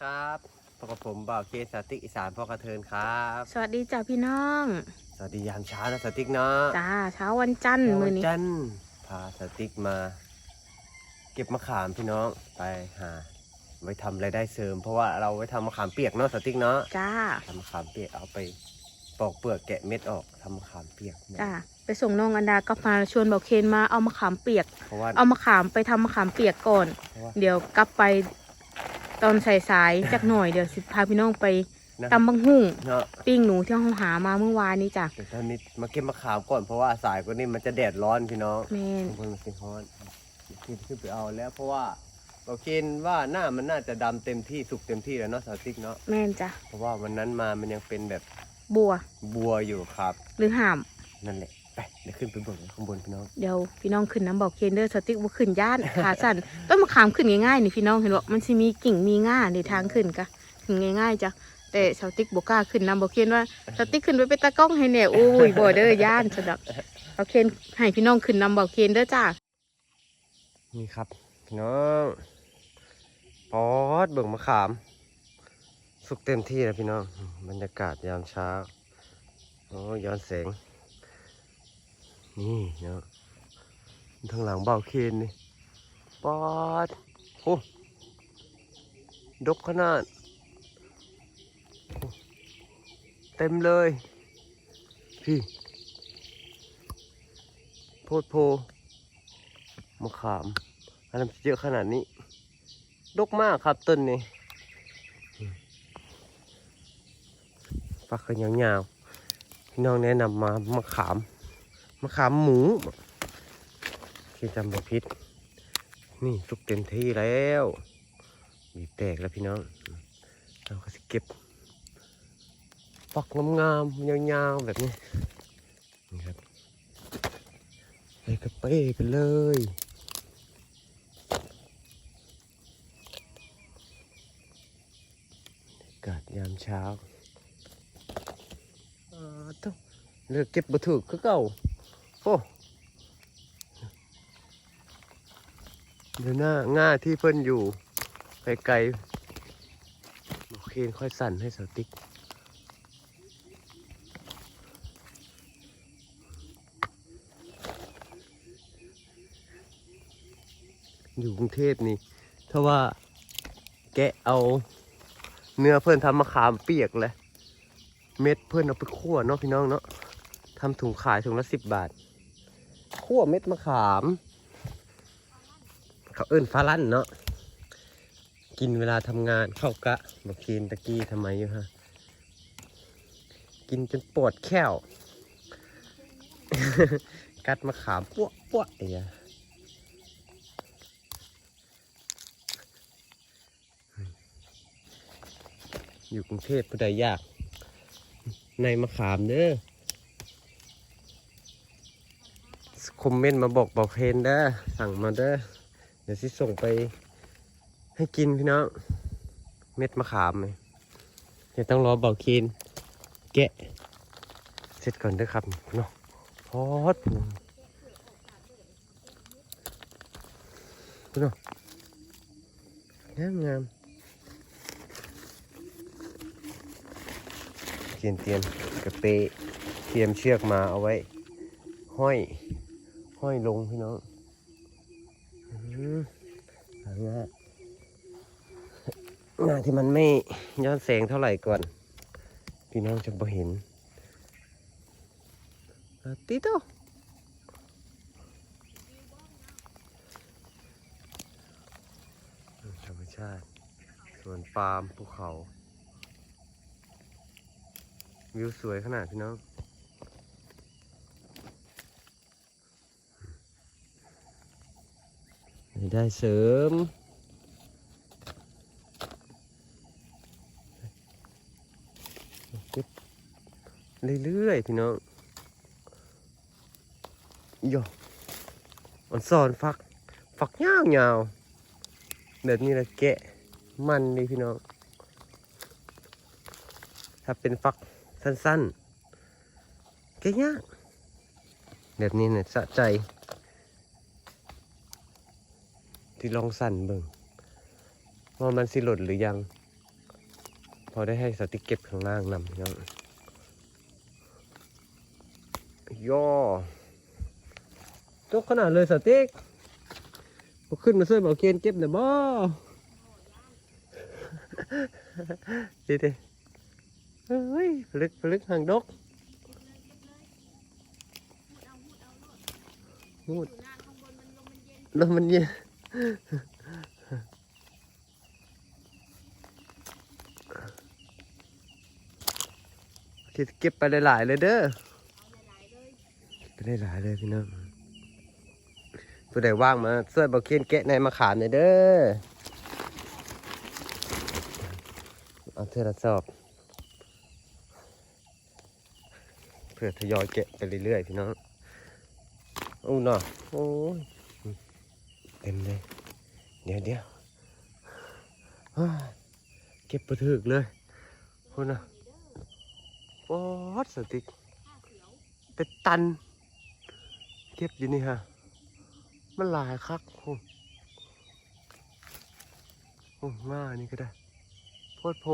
ครับพบกับผมบ่าวเคสติกอีสานพ่อกระเทินครับ สวัสดีจ้าพี่น้อง สวัสดียามเช้านะสติกเนาะจ้าเช้าวันจันทร์มือนี้ จันทร์พาสติกมา เก็บมะขามพี่น้องไปหาไว้ทำรายได้เสริม เพราะว่าเราไว้ทำมะขามเปียกเนาะสติกเนาะจ้า ทำมะขามเปียกเอาไปปอกเปลือกแกะเม็ดออกทำมะขามเปียกจ้า ไปส่งน้องอันดาก็มาชวนบอกเคนมาเอามะขามเปียก เพราะว่า เอามะขามไปทำมะขามเปียกก่อน เพราะว่า เดี๋ยวกลับไป ตอนสายๆจักหน่อยเดี๋ยวสิพาพี่น้องไปนะตำบังหุ่งเนาะปิ้งหนูที่เราหามาเมื่อวานนี้จ้ะเดี๋ยวตอนนี้มาเก็บมะขามก่อนเพราะว่าสายกว่านี้มันจะแดดร้อนพี่น้องแม่นบางคนมันสิฮ้อนขึ้นขึ้นไปเอาแล้วเพราะว่าเราคิดว่าหน้ามันน่าจะดำเต็มที่สุกเต็มที่แล้วเนาะสาวติ๊กเนาะแม่นจ้ะเพราะว่าวันนั้นมามันยังเป็นแบบบัวบัวอยู่ครับ หรือห่ามนั่นแหละ ไปเดี๋ยวขึ้นไปเบนข้างบนพี่น้องเดี๋ยวพี่น้องขึ้นน้ำบอกเคนเดอร์สติ๊กว่าขึ้นย่านขาสั่นต้นมะขามขึ้นง่ายๆนี่พี่น้องเห็นว่ามันสิมีกิ่งมีง่าในทางขึ้นกะขึ้นง่ายๆจ้ะแต่สติ๊กบอกกล้าขึ้นน้ำบอกเคนว่าสติ๊กขึ้นไปเป็นตากล้องให้แน่โอ้ยบ่เด้อย่านสะดักบอกเคนให้พี่น้องขึ้นน้ำบอกเคนเด้อจ้านี่ครับพี่น้องปอดเบิ่งมะขาม สุกเต็มที่แล้วพี่น้องบรรยากาศยามเช้าโอ้ย้อนแสง นี่เนาะทางหลังเบาเคนนี่ปอดโอ้ดกขนาด เต็มเลย พี่โพดโพมะขามอันนั้นเยอะขนาดนี้ ดกมากครับต้นนี้ปักกันยาวๆพี่น้องแนะนำมามะขาม มะขามหมูที่จำบ่พิษนี่สุกเต็มที่แล้วมีแตกแล้วพี่น้องเราก็จะเก็บปักงามๆยาวๆ แบบนี้นี่ครับใส่กระเป้ไปเลยกาศยามเช้าอ่าต้องเลือกเก็บบัถูกคือเก่า โอ้เดี๋ยวหน้าง่าที่เพิ่นอยู่ไกลๆโอเคค่อยสั่นให้สติ๊กอยู่กรุงเทพนี่ถ้าว่าแกะเอาเนื้อเพิ่อนทำมะขามเปียกเลย เม็ดเพื่อนเอาไปคั่วเนาะพี่น้องเนาะทำถุงขายถุงละสิบบาท คั่วเม็ดมะขาม เขาเอิ้นฟ้าลั่นเนาะกินเวลาทำงานเข้ากะบอกกินตะกี้ทำไมอยู่ฮะ กินจนปวดแข้ว กัดมะขามปั้วปั้วไอ้ยะอยู่กรุงเทพผู้ใดยาก ในมะขามเด้อ คอมเมนต์มาบอกบอกเพนเด้อสั่งมาเด้อเดี๋ยวสิส่งไปให้กินพี่น้องเม็ดมะขามเลยเดี๋ยวต้องรอบอกเคนแกะ เสร็จก่อนเด้อครับพี่น้องพอดพี่น้องพี่น้องามงามเตรียมเตรียมกระเปเตรียมเชือกมาเอาไว้ ห้อย ห้อยลงพี่น้องอืมหางาหน้าที่มันไม่ย้อนแสงเท่าไหร่ก่อน พี่น้องจะบ่เห็นติโตธรรมชาติสวนปาล์มภูเขา วิวสวยขนาดพี่น้อง ได้เสริม เก็บเรื่อยๆพี่น้องโยมันสอนฟัก ฟักยาวยาวแบบนี้แหละแกะมันดีพี่น้อง ถ้าเป็นฟักสั้นๆแกะยากแบบนี้เนี่ยสะใจ ที่ลองสั่นเบิ่งว่ามันสิหล่นหรือยัง พอได้ให้สติกเก็บข้างล่างนำพี่น้องย่อตกขนาดเลยสติกบ่ขึ้นมาช่วยบอกเกณฑ์เก็บหน่อยบ่ดีดิเฮ้ยผลึกผลึกหางดกงูดลมมันเย็น ที่เก็บไปหลายๆเลยเด้อไปหลายๆเลยพี่น้องผู้ใดว่างมาช่วยบอกเคียนแกะในมะขามหน่อยเด้อ เอาเทอละสอบ เพื่อทยอยแกะไปเรื่อยๆพี่น้องโอ้หน่อโอ้ย ต็มเลย เดี๋ยวเดี๋ยวเก็บประถึกเลยคุณน่ะโอ้ดสติกเป็นตัน เก็บอยู่นี่ฮะ มันหลายคักโอ้โอ้ง่านี่ก็ได้โพดโพ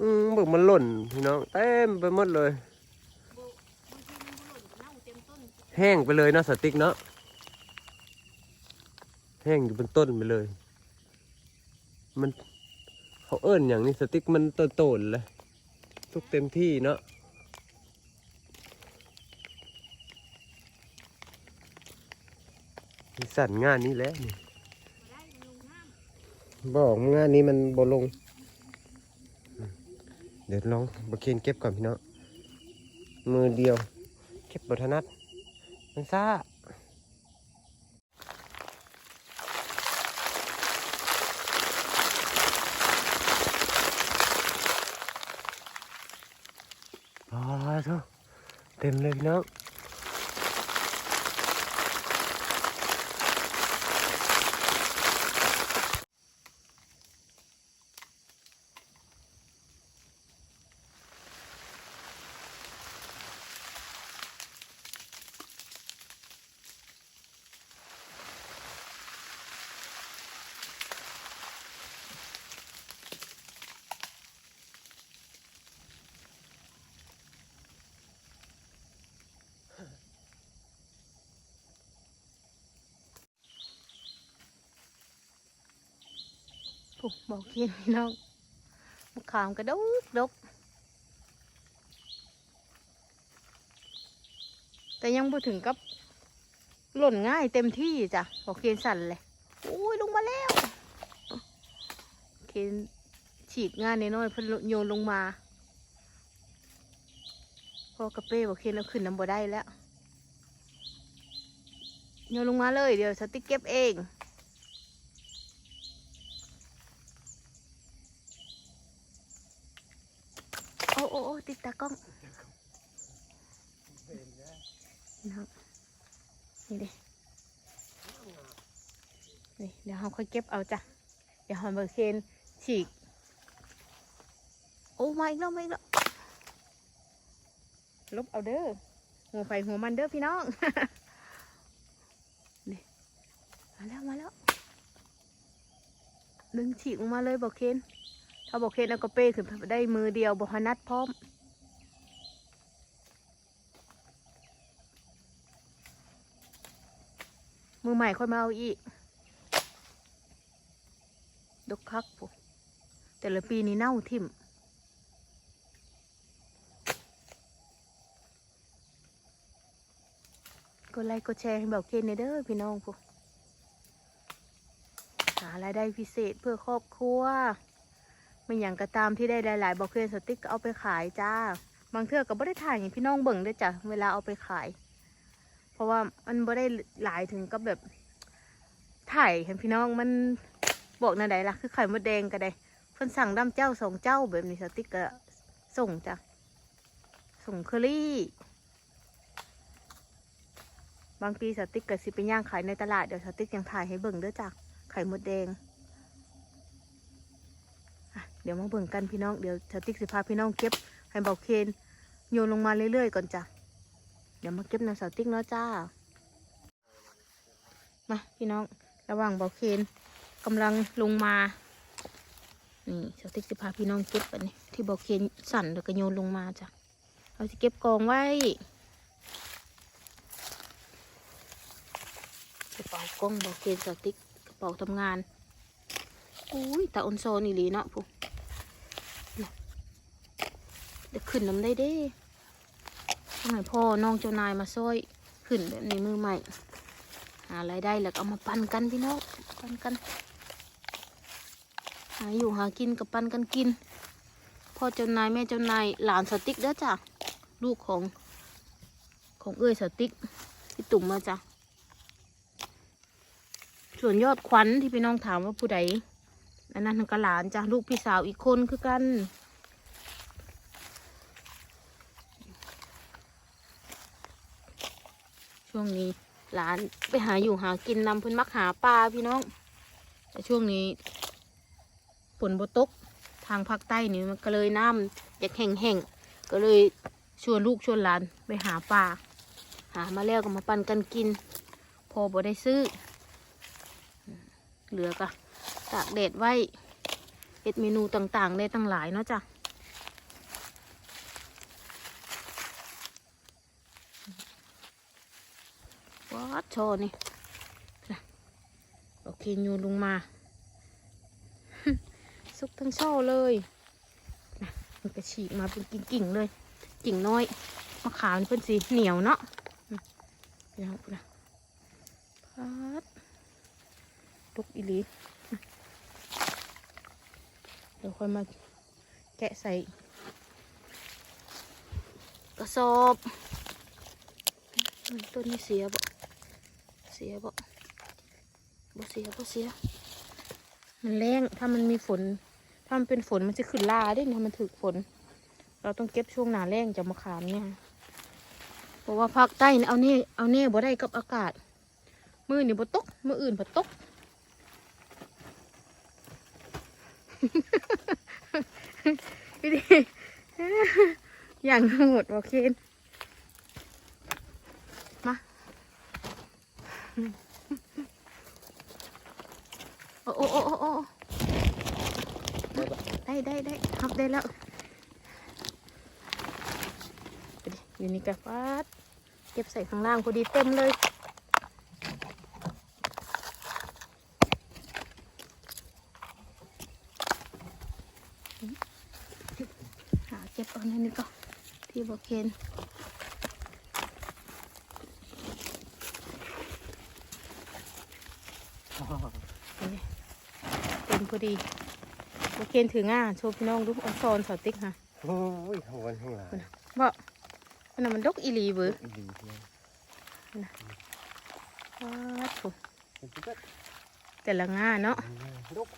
อืมเบึกมันหล่นพี่น้องเต็มไปหมดเลย แห้งไปเลยเนาะสติ๊กเนาะแห้งอยู่บนต้นไปเลย มันเขาเอิ้นอย่างนี้สติ๊กมันโตๆเลยทุกเต็มที่เนาะสั่นงานนี้แล้วบอกงานนี้มันบลง เดี๋ยวลองบะเคนเก็บก่อนพี่เนาะมือเดียว เก็บบทนัด มันซ่าอ๋อท่าเต็มเลยพี่น้อง ปุ๊บอกเคียนพี่น้องมะขามกระดกดกแต่ยังบ่ถึงกับหล่นง่ายเต็มที่จ้ะบอกเคียนสั่นเลยอุ้ยลงมาแล้วเคียนฉีดงานน้อยเพิ่นโยนลงมาพอกระเป้บอกเคียนเอาขึ้นน้ำบ่ได้แล้วโยนลงมาเลยเดี๋ยวสติ๊กเก็บเอง โอ้โอ้โอ้ติดตากล้องนะครับนี่ดินี่เดี๋ยวเราค่ อยเก็บเอาจ้ะ เดี๋ยวหอมเบอร์เคนฉีก โอ้มาอีกแล้วมาอีกแล้วลบเอาเด้อหัวไฟหัวมันเด้อพี่น้องนี่มาแล้วมาแล้ว ดึงฉีกออกมาเลยบอกเคนถ้าบอกเคนเอากระเป้ขึ้นได้มือเดียวบอกนัดพร้อมมือใหม่ค่อยมาเอาอีก ดกคักปุ๊แต่ละปีนี้เน่าทิ่มกดไลค์กดแชร์ให้เบาเคนในเด้อพี่น้องปุ๊หารายได้พิเศษเพื่อครอบครัวไม่อย่างก็ตามที่ได้หลายๆบอกเพื่อนสติ๊กเอาไปขายจ้า บางเทื่อก็ไม่ได้ถ่ายให้พี่น้องเบิ่งได้จ้ะเวลาเอาไปขาย เพราะว่ามันไม่ได้หลายถึงกับแบบถ่ายให้พี่น้องมัน บอกนั่นใดล่ะคือไข่มดแดงก็ได้เพิ่นสั่งดำเจ้าสองเจ้าแบบนี้สติ๊กก็ส่งจ้ะส่งเคอรี่ บางทีสติ๊กก็สิไปย่างขายในตลาดเดี๋ยวสติ๊กยังถ่ายให้เบิ่งด้อจ้ะไข่มดแดงเดี๋ยวมาเบิ่งกันพี่น้องเดี๋ยวสติ๊กสิพาพี่น้องเก็บให้เบาเคนโยนลงมาเรื่อยๆก่อนจ้ะเดี๋ยวมาเก็บน้ำสติ๊กเนาะจ้ามาพี่น้องระหว่างเบาเคน กำลังลงมา นี่สติ๊กสิพาพี่น้องเก็บอันนี้ที่เบาเคนสั่นแล้วก็โยนลงมาจ้ะเราจะเก็บกองไว้กระเป๋ากล้องเบาเคนสติ๊กกระเป๋าทำงานอุ้ยตาออนโซนอีหลีเนาะผู้น่ะเดี๋ยวขึ้นน้ำได้เด้ทำไมพ่อน้องเจ้านายมาซ้อยขึ้นแบบนี้มือใหม่หารายได้แล้วเอามาปันกันพี่น้องปันกันาอยู่หากินกับปันกันกิน พ่อเจ้านายแม่เจ้านายหลานสติ๊กเด้อจ้ะลูกของของเอ้ยสติ๊กพี่ตุ่มมาจ้ะส่วนยอดควันที่พี่น้องถามว่าผู้ใดอันนั้นก็หลานจ้ะลูกพี่สาวอีกคนคือกันช่วงนี้หลานไปหาอยู่หากินนำเพิ่นมักหาปลาพี่น้อง แต่ช่วงนี้ ฝนบตกทางภาคใต้นี่มันก็เลยน้ำอยากแห้งๆก็เลยชวนลูกชวนหลานไปหาปลาหามาแล้วก็มาปั่นกันกิน พอบ่ได้ซื้อ เหลือก็ตากแดดไว้เอ็ดเมนูต่างๆ ได้ตั้งหลายเนาะจ้ะวัดโชว์นี่โอเคโยนลงมา ซุกทั้งช่อเลยนะมันก็ฉีกมาเป็นกิ่งๆเลย กิ่งน้อยมะขามนี่เป็นสีเหนียวเนาะเดี๋ยวนะพัดตกอีลีเดี๋ยวค่อยมาแกะใส่กระสอบต้นนี้เสียบ่เสียบ่บ่เสียบ่เสีย มันแรงถ้ามันมีฝน ถ้ามันเป็นฝนมันจะขึ้นลาได้นะมันถึกฝน เราต้องเก็บช่วงหนาแรงจะมาขามเนี่ยเพราะว่าภาคใต้นี่เอาเน่เอาเน่บ่ได้กับอากาศ มือนี่บ่ตกมืออื่นบ่ตกพี่ดิอย่างโหดบ่เคมาโอ้โอ้โอ้โอ้ ได้ได้ได้ทับได้แล้วไปดิอยู่นี่กับวัดเก็บใส่ข้างล่างพอดีเต็มเลยหาเก็บเอาในนี้ก็ที่บอกเคนนี่เต็มพอดี บอกเคนถือง่าโชว์พี่น้องดูเอัซอนสอติ๊กค่ะโอ้ยข้างบนข้างหลังบ่มันนะมันดกอีหลีเบืออีหลีเนี่ยวัดโถมันก็แต่ละง่าเนาะลุก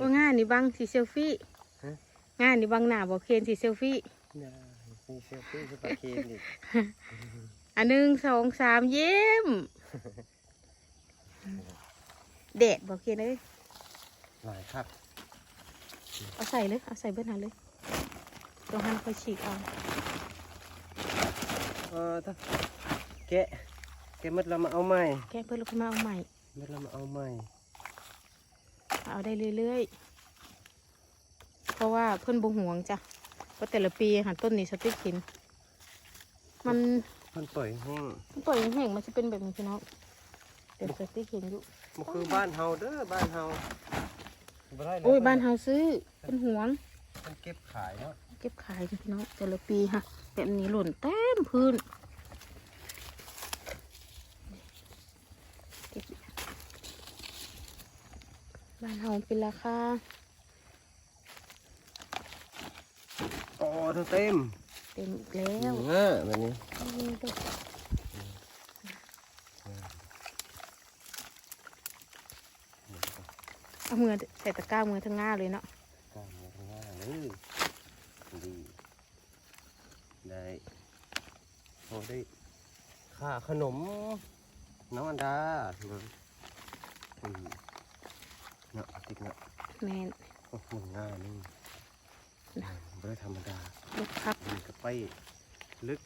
ว่าง่านี่บังสีเซลฟี่ง่านี่บังหน้าบอกเคนสีเซลฟี่น่ามีเซลฟี่สปาเกตตี้อันหนึ่งสองสามเยี่ยม แดดบอกเคนเลยหลายครับ เอาใส่เลย เอาใส่เบิ้ลหันเลยตัวหันค่อยฉีกเอาเออถ้าแกะแกะมัดเรามาเอาใหม่แกะเพื่อนลูกขึ้นมาเอาใหม่มัดเรามาเอาใหม่ เอาได้เรื่อยๆ เพราะว่าเพื่อนบงห่วงจ้ะเพราะแต่ละปีหันต้นนี้สติ๊กหิน มันมันปล่อยแห้งปล่อยแห้งๆมันจะเป็นแบบนี้พี่น้องเดี๋ยวสติ๊กหินอยู่ มันคือบ้านเฮาเด้อบ้านเฮาบ่ได้ะโอ้ยบ้านเฮาซื้อเป็นห่วง มันเก็บขายเนาะเก็บขายจ้ะพี่น้องแต่ละปีฮะแบบนี้หล่นเต็มพื้นเก็บบ้านเฮาเป็นราคาอ๋อทั้งเต็มเต็มอีกแล้วง่าแบบนี้ นี่เด้อ เอามือใส่ตะกร้ามือทั้งหน้าเลยเนาะกางมาข้างหน้าเลยดีได้โอ้ได้ค่าขนม น้องอันดาเนาะอืมเนาะติ๊กเนาะแมนโอ้หนึ่งง่ายนี่ไม่ได้ธรรมดาลูกครับมันกระไปลึก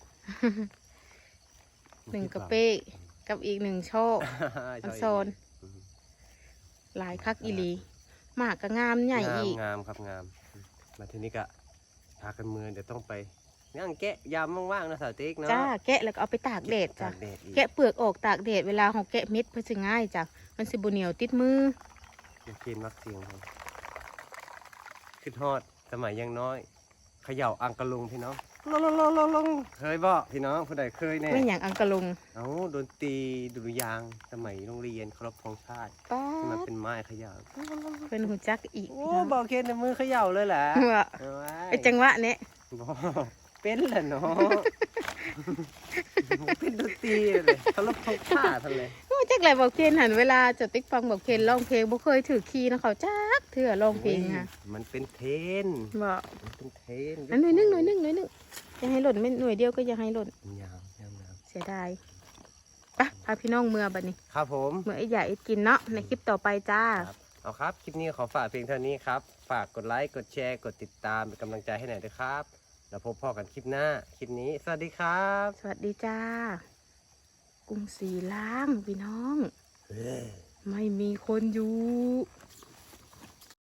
หนึ่งกระเป้กับอีกหนึ่งโชคอันโซนอืม หลายคักอีหลีหมากก็งามใหญ่งามอีกงามครับงาม มาทีนี้ก็พากันมือเดี๋ยวต้องไปย่างแกะยามว่างๆนะสาวติ๊กเนาะจ้าแกะแล้วก็เอาไปตากแดดจ้ะตากแดดอีกแกะเปลือกออกตากแดดเวลาเราแกะเม็ดเพื่อสิง่ายจ้ะมันสิบเหนียวติดมืออยากกินมักเสียงครับขึ้นฮอดสมัยยังน้อยเขย่าอังกะลุงพี่น้อง ลงลงลงลงลงเคยบ่พี่น้องผู้ใดเคยแน่ไม่อย่างอังกะลุงเอ้าดนตรีดุริยางค์สมัยโรงเรียนเคารพธงชาติป้าที่มันดเป็นไม้เขย่าเป็นหูจักอีกโอ้บอกเคนในมือเขย่าเลยแหละว่าเอาไว้ไอจังหวะเนี้ยบ่เป็นแหละเนาะ เป็นดนตรีเลยเคารพธงชาติทะเลยว่า จักไรบอกเคนหันเวลาจะติ๊กฟังบอกเคนร้องเพลงบ่เคยถือคีย์นะเขาจักเถื่อร้องเพลงค่ะมันเป็นเทรนบอกมันเป็นเทรนอันหน่วยหนึงหน่วยหนึงหน่วยหนึงจะให้หล่นไม่หน่วยเดียวก็อย่าให้หล่นยาวยาวยาวเสียดายไปะพาพี่น้องเมื่อบัดนี้ ครับผมเมื่อไอ้ใหญ่กินเนาะในคลิปต่อไปจ้าครับเอาครับ คลิปนี้ขอฝากเพียงเท่านี้ครับ ฝากกดไลค์ กดแชร์ กดติดตามเป็นกำลังใจให้หน่อยด้วยครับ แล้วพบพ่อกันคลิปหน้า คลิปนี้ สวัสดีครับ สวัสดีจ้า กรุงศรีล้างพี่น้อง ไม่มีคนอยู่